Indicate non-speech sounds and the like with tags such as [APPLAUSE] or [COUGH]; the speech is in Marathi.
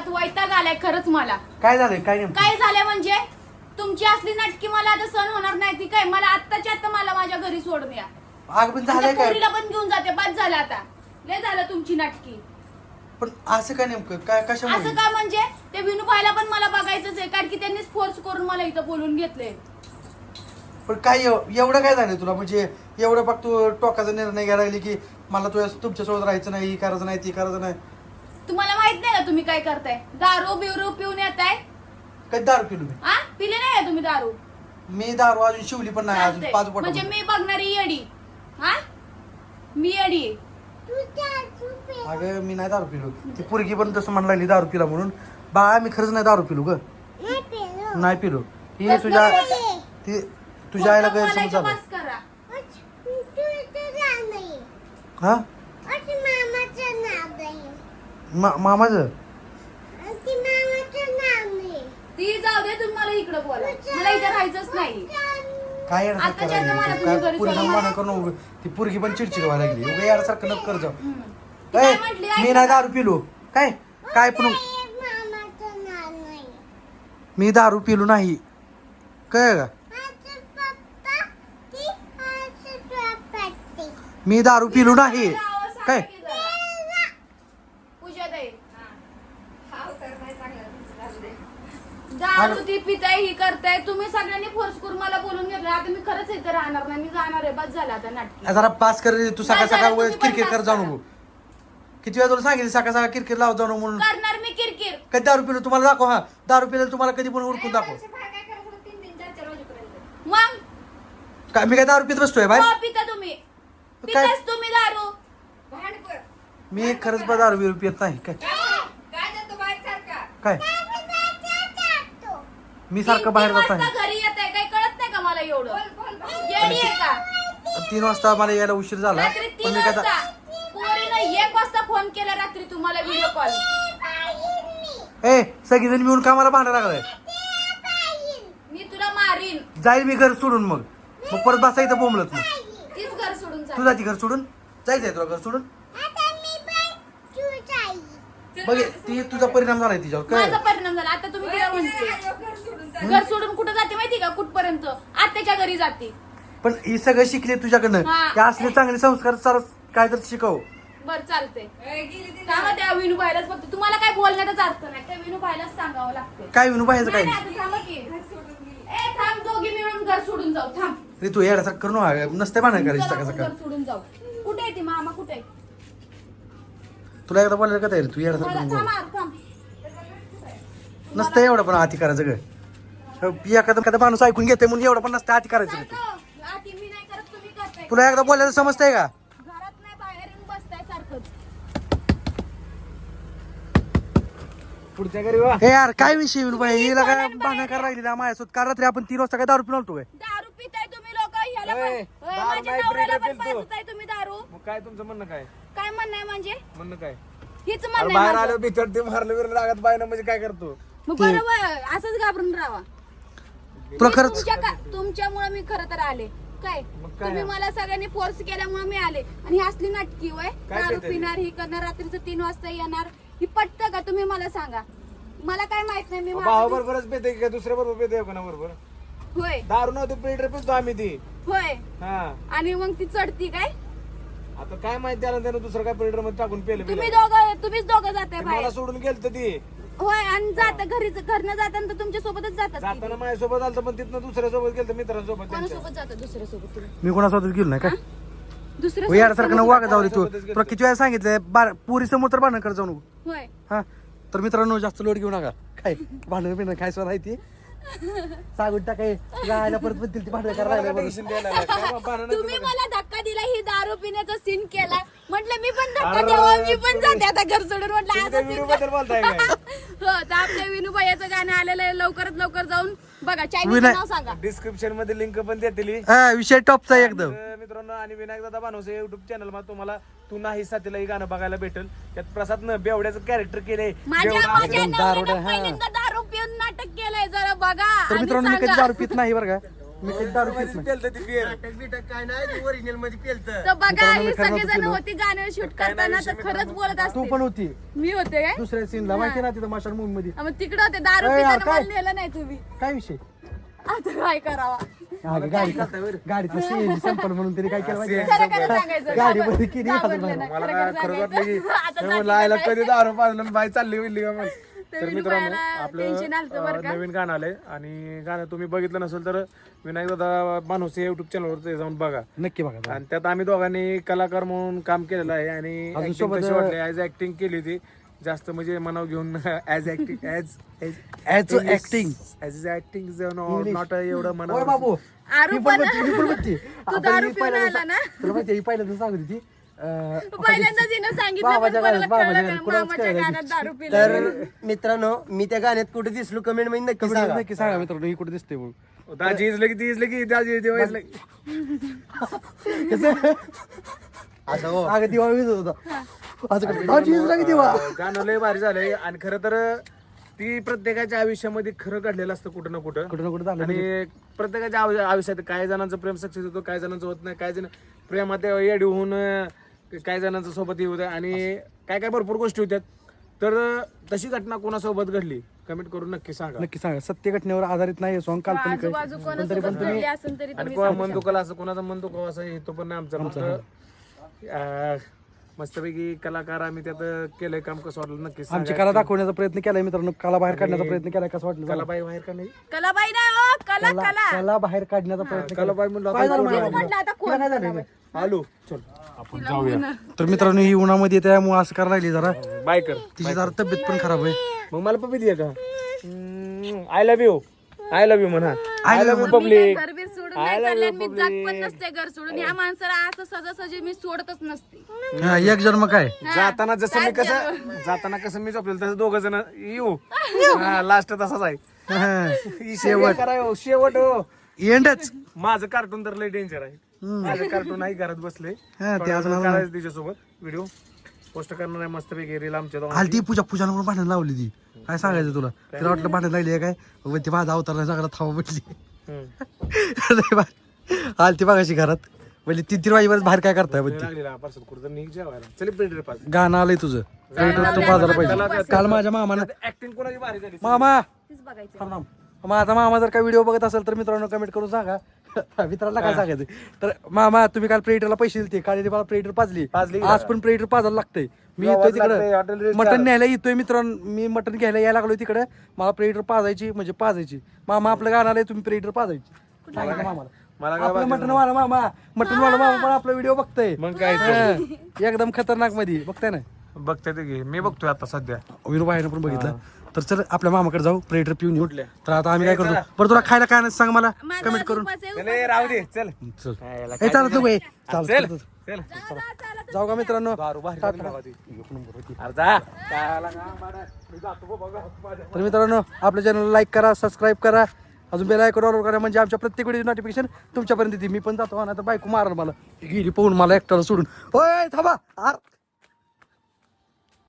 अजिबात वैताग आलाय खरंच मला. काय झालंय? काय नेमकं? काय झालंय म्हणजे तुमची असली नाटकी मला आता सण होणार नाही ती काय? मला आत्ताच्या आत्ता मला माझ्या घरी सोडून या. आग पण झालंय तुमच्या काय? पोरीला पण घेऊन जाते बाद झालं आता. लय झालं तुमची नाटकी. पण असं काय नेमकं? काय असं कशामुळे का म्हणजे? ते विनूभाईला पण मला बघायचंच आहे कारण की त्यांनीच फोर्स करून मला इथं बोलून घेतलंय. पण काय एव- एवढं काय झालं तुला? म्हणजे एवढं बघ तू टोकाचा निर्णय घ्यायला लागली की मला तुझ्या तुमच्यासोबत राहायचं नाही हे करायचं नाही ते करायचं नाही. तुम्हाला माहीत नाही का तुम्ही काय करताय? दारू बिरू पिऊन येताय? कधी दारू पिलो मी? हा पिले नाही का तुम्ही दारू? मी दारू अजून शिवली पण नाही अजून चालतंय. पाच बोट म्हणजे मी बघणारी येडी. हा मी येडी. आहे. अगं मी नाही दारू पिलो. ती पोरगी पण तसं म्हणायला लागली दारू पिला म्हणून. बाळा मी खरंच नाही दारू पिलो ग. नाही पिलो. ही कसलं तुझ्या बोलते? ती तुझ्या आईला खोटं गैरसमज बोलायचं झाला. बस करा. हा? मा- मामाचं? ती जाऊ दे तुम्हाला इकडे बोला. मला इथे राहायचंच नाही. काय मला? तुम्ही काय घरी पुरी सोडा. माना करून उभं- ती पुरगी पण चिडचिड व्हायला लागली. उगा यासारखं नको कर जाऊ. ती काय ए, म्हटली मी नाही? दारू पिलो. काय? काय पण मी दारू पिलो नाही. काय का? मी दारू पिलो नाही. काय की जरा. पूजाताई. ती पिताय ही करताय तुम्ही सगळ्यांनी फोर्स करून मला बोलून घेतलं. आता मी खरंच इथे राहणार नाही मी जाणार आहे. बस झालं आता नाटकी. जरा पास कर तू सकाळ नाही सकाळ पण क्रिकेट कर pass जाऊ करा. नको किती वेळा तुला सांगितलं सकाळ सकाळ क्रिकेट लाव जाऊ नको म्हणून? करणार मी किरकिर. कधी दारू पिलो तुम्हाला दाखव हा. दारू पिलं तुम्हाला कधी पण उडकून दाखव. मग? काय मी काय दारू पित बसतोय बाय हो, पिता तुम्ही. काय? पिताच तुम्ही दारू. मी खरंच बा दारू बिरू पित नाही काय? काय? मी सारखं तीन- बाहेर जात वाजता आहे घरी येत आहे काही कळत नाही का मला एवढं? येडी आहे का? तीन वाजता मला यायला उशीर झाला. रात्री पण तीन मी काय वाजता. पोरीनं एक वाजता फोन केला रात्री तुम्हाला व्हिडिओ कॉल ए सगळीजण मिळून कामाला भांडा लागलाय. मी तुला मारीन. जाईल मी घर सोडून मग. मग परत बसा इथं बोंबलत मग. तीच घर सोडून जा. तू जाती घर सोडून. जायचंय तुला घर सोडून. बघ ती तुझा परिणाम झालाय तिच्यावर माझा काय परिणाम झाला. आता तुम्ही तिला म्हणते. घर सोडून कुठं जाते माहिती का? कुठपर्यंत? आत्याच्या घरी जाते. पण ही सगळं शिकले तुझ्याकडनं. हा. हे असले चांगले संस्कार सर काय तर शिकव. बर चालते त्या विनू भाईलाच फक्त तुम्हाला काय बोलण्याचाच अर्थ नाही. त्या विनू भाईलाच सांगावं लागते काय विनू पाहायचं काय नाही, नाही, आता थांबा की. ए थांब दोघी मिळून घर सोडून जाऊ. थांब. रे तू येण्यासारखं करू नका. नसते भांडण करायची चला, सकाळ आपण सकाळ. घर सोडून जाऊ. कुठे आहे ती? मामा कुठे आहे? तुला एकदा बोलायला का तयारी? तू येण्यासारखं बोल. थांब. नसतं एवढं पण आती करायचं ग. एखादं एखादा माणूस ऐकून घेते म्हणून एवढं पण नसतं आती करायचं ग तू. सांगतो, आधी मी नाही करत तुम्ही करताय. तुला एकदा बोलायला समजतंय का? पुढच्या घरी वा. हे यार काय विषय हिला काय भांडण करायला लागली ना माझ्यासोबत? काल रात्री आपण तीन वाजता काय दारू पिऊन आलतो काय दारू पिताय तुम्ही लोक ह्याला पण. ओय, ओय, दारू माझ्या नाही नवऱ्याला पित पण तू. पाजताय तुम्ही दारू. मग काय तुमचं म्हणणं काय? काय म्हणणं आहे म्हणजे? म्हणणं काय? हीच अरे म्हणणं बाहेर आहे आलो माझं. भीतर ते मारलं बिरलं लागत बायनं म्हणजे काय करतो? मग बरोबर असंच घाबरून राहा. का- तुमच्यामुळे मी खरं तर आले. काय? मग काय? तुम्ही मला सगळ्यांनी फोर्स केल्यामुळे मी आले. आणि ही असली नाटकी वय काय दारू? पिणार ही करणार रात्रीचं तीन वाजता येणार. ही पटतं का? तुम्ही मला सांगा. मला काय माहीत नाही मी भावा माझं- बरोबरच पेते का? दुसऱ्या बरोबर पेते कोणा बरोबर? होय. दारू नव्हती पेटर पितो आम्ही ती. होय. हा. आणि मग ती चढती काय? आता काय माहिती त्याला त्यानं दुसरं काय पेटरमध्ये टाकून पेलं तुम्ही. दोघं तुम्हीच दोघं जाताय ते बाहेर. मला सोडून गेलत ती. होय आणि जाता घरी घरनं जाताना तर तुमच्या सोबतच जातात जाताना तिघी. माझ्यासोबत आलत पण तिथनं दुसऱ्या सोबत गेलत मित्रांसोबत त्यांच्या. कोणासोबत जातात दुसऱ्या सोबत तुम्ही? मी कोणासोबत गेलो नाही का दुसऱ्या हो सोबत यासारखं जाऊ रे तू. सोबतच गेलो. तुला किती वेळा सांगितलंय पुरी समोर तर भांडण कर जाऊ नको. होय. हा? तर मित्रांनो जास्त लोड घेऊ नका. काय? भांडण बिंडण काय स्वतः ती? सांगून टाकाय. जायला परत पण ती भांडण करायला लागले. बरं. टेन्शन द्यायला लागलं. काय बा, भांडण तुम्ही मला धक्का दिला ही दारू पिण्याचा सीन केला म्हटलं मी पण धक्का द्यावा मी पण जाते आता घर सोडून. म्हटलं तुम्ही असं त्या scene video बद्दल बोलताय काय? [LAUGHS] हो तर आपल्या विनू भैयाचं गाणं आलेलं आहे लवकरात लवकर जाऊन बघा. विनय- नाव सांगा. डिस्क्रिप्शनमध्ये लिंक पण देतील हा. विषय टॉपचा आहे एकदम. तर मित्रांनो आणि विनायक दादा बानवसे युट्यूब चॅनलमध्ये तुम्हाला तू नाही साथीला हे गाणं बघायला भेटेल. त्यात प्रसाद न बेवड्याचं कॅरेक्टर केलंय. माझ्या बेवडा- माझ्या एकदम दारुडा, नवऱ्यानं हा. पहिल्यांदा दारू पिऊन नाटक केलंय जरा बघा तर मित्रांनो मी कधी. दारू पित नाही बरं का? मी कधी दारू पित नाही. पेलतं ती beer. नाटक बिटक काय नाही ओरिजिनलमध्ये पेलतं तर बघा ही सगळेजण होती गाणे शूट करताना तर खरंच बोलत तू असते पण होती. मी होते काय? दुसऱ्या सीनला माहिती ना तिथं माशाल मूवी मध्ये हा, मग तिकडे होते दारू ए, पिताना काय? मला नेलं नाही तुम्ही. काय विषय? आता काय करावा? हा, गाडी गाडीतलं सीएनजी संपल म्हणून तरी काय केलं माहिती खरं खरं सांगायचं गाडी मध्ये किती घाबरले हजार नाही. मला खरं सांगायचं. आता? कधी दारू पाजलं बाई चालली बिल्ली का मग तर मित्रांनो आपलं अं? नवीन गाणं आलंय आणि गाणं तुम्ही बघितलं नसेल तर विनायक दादा माणूस युट्यूब चॅनलवर ते जाऊन बघा नक्की बघा आणि त्यात आम्ही दोघांनी कलाकार म्हणून काम केलेलं आहे आणि अजून acting सोबत, कशी वाटली ऍज ऍक्टिंग केली होती जास्त म्हणजे मनाव घेऊन as acting as As a acting. As acting not एवढं ओय मनावर बाबू आरू ही पण. [LAUGHS] तू दारू पिऊन पहिल्यांदा- आला ना? तुला माहिती ही पहिल्यांदा सांगत होती अं, पहिल्यांदाच हिनं सांगितलं पण बाबाच्या कोणाला गाण्यात, बाबाच्या कळलं गाण्यात, नाही. कोणालाच मामाच्या कळलं गाण्यात दारू पिलं तर मित्रांनो मी त्या गाण्यात कुठे दिसलो? कमेंटमध्ये नक्की सांगा. नक्की सांगा मित्रांनो ही कुठे दिसते म्हणून. दाजी इजलं की ती इजलं की दाजी तेव्हा इजलं की. असं हो. अगं दिवा वीज होता. असं करतो. दाजी दिवा? गाणं लय भारी झालंय. आणि खरं तर ती प्रत्येकाच्या आयुष्यामध्ये खरं घडलेलं असतं कुठं ना कुठं. कुठं ना कुठं झालं आणि प्रत्येकाच्या आयु- आयुष्यात काही जणांचं प्रेम सक्सेस होतो काही जणांचं होत नाही काही जण प्रेमात येडी होऊन अं, काही जणांचं सोबत होतं आणि काय काय भरपूर गोष्टी होत्यात तर तशी घटना कोणासोबत घडली? कमेंट करून नक्की सांगा. नक्की सांगा. सत्य घटनेवर आधारित नाही सॉंग काल्पनिक आहे. आजूबाजू कोणासोबत घडली असेल तरी आणि तुम्ही कोणा मन दुखाला असं कोणाचा मन दुखावा असं हे तो पण नाही आमचा. फक्त अं, मस्तपैकी कलाकार आम्ही त्यात केलंय काम कसं वाटलं नक्की आमची कला दाखवण्याचा प्रयत्न केलाय मित्रांनो. कला बाहेर काढण्याचा प्रयत्न केलाय कसं वाटलं सांगा. कलाबाई बाहेर का नाही कलाबाई नाही ओ कला कला कला कला बाहेर काढण्याचा प्रयत्न केलाय. कलाबाई म्हणलं काय झालं तेच मला? म्हटलं आता कोण तुला काय झालं रे? आलो. चल. आपण जाऊया. तर मित्रांनो ही उन्हामध्ये त्यामुळे असं करायला लागली जरा. बाय कर. तिची जरा तब्येत पण खराब आहे. मग मला पप्पी दे का? I love you I love you म्हणा. आय लव्ह यू पब्लिक घर बी सोडून नाही चालले आणि मी जात पण नसते घर सोडून. या माणसाला असं सहजासहजी मी सोडतच नसते. हा, एक जन्म काय? जाताना जसं मी कसं जाताना कसं मी झोपलेलं तसं दोघ जण येऊ. लास्ट तसाच आहे. हा, शेवट. करायो शेवट हो. एंडच माझं कार्टून तर लय डेंजर आहे. माझं कार्टून आहे घरात बसले हा, ते अजून अजून- करायचं तिच्यासोबत. व्हिडिओ पोस्ट करणार आहे मस्त पैकी रील आमच्या दोघांची. आलती पूजा पूजाला भांडण लावली ती. काय सांगायचं तुला? तिला वाटलं भांडण लागली आहे काय? मग ती माझा अवतार नाही सगळा थांबा म्हटली हम्म. लय भारी. आलती बघाशी घरात. म्हणजे तीन तीन वाजेपर्यंत बाहेर काय करताय म्हणते? लागलेला पार्सल कुठं निघ जेवायला. चल पेंटर पाच गाणं आलंय तुझं. तू बाजारला पाहिजे. काल माझ्या मामानं ऍक्टिंग कोणाची भारी झाली? मामा! थांब. माझा मामा जर का व्हिडिओ बघत असेल तर मित्रांनो कमेंट करून सांगा. [LAUGHS] मित्रांना काय सांगायचं? तर मामा तुम्ही काल प्लेटरला पैसे दिलते. काल मला प्लेटर पाजली. पाजली आज पण प्लेटर पाजायला लागतंय. मी येतोय तिकडे मटन न्यायला येतोय मित्रांनो मी मटन घ्यायला यायला लागलोय तिकडे. मला प्लेटर पाजायची म्हणजे पाजायची. मामा आपलं गाणं आलंय तुम्ही प्लेटर पाजायची. मामाला. मला काय आपलं मटन वाला मामा. मटन वाला मामा पण आपला व्हिडिओ बघतोय. मग काय. एकदम खतरनाकमध्ये. बघताय ना? बघते ते मी बघतोय आता सध्या. भाईनं पण बघितलं. तर चल आपल्या मामाकडे जाऊ प्लेटर पिऊन येऊ? तर आता आम्ही काय करतो बरं तुला खायला काय नाही सांग मला? कमेंट करून. चल, राहू दे चल. चल. ए चालत नको ए. चल चालत. चल. जाऊ का मित्रांनो? ती. अरे जा. मारा? मी जातो माझ्या. तर मित्रांनो आपल्या चॅनलला लाईक करा सबस्क्राईब करा. अजून बेल आयकॉन ऑर्डर करा म्हणजे आमच्या प्रत्येक व्हिडिओ नोटिफिकेशन तुमच्यापर्यंत येते. मी पण जातो ना तर बायको मारल मला. गेली पाहून मला एकट्याला सोडून. होय थांबा. आर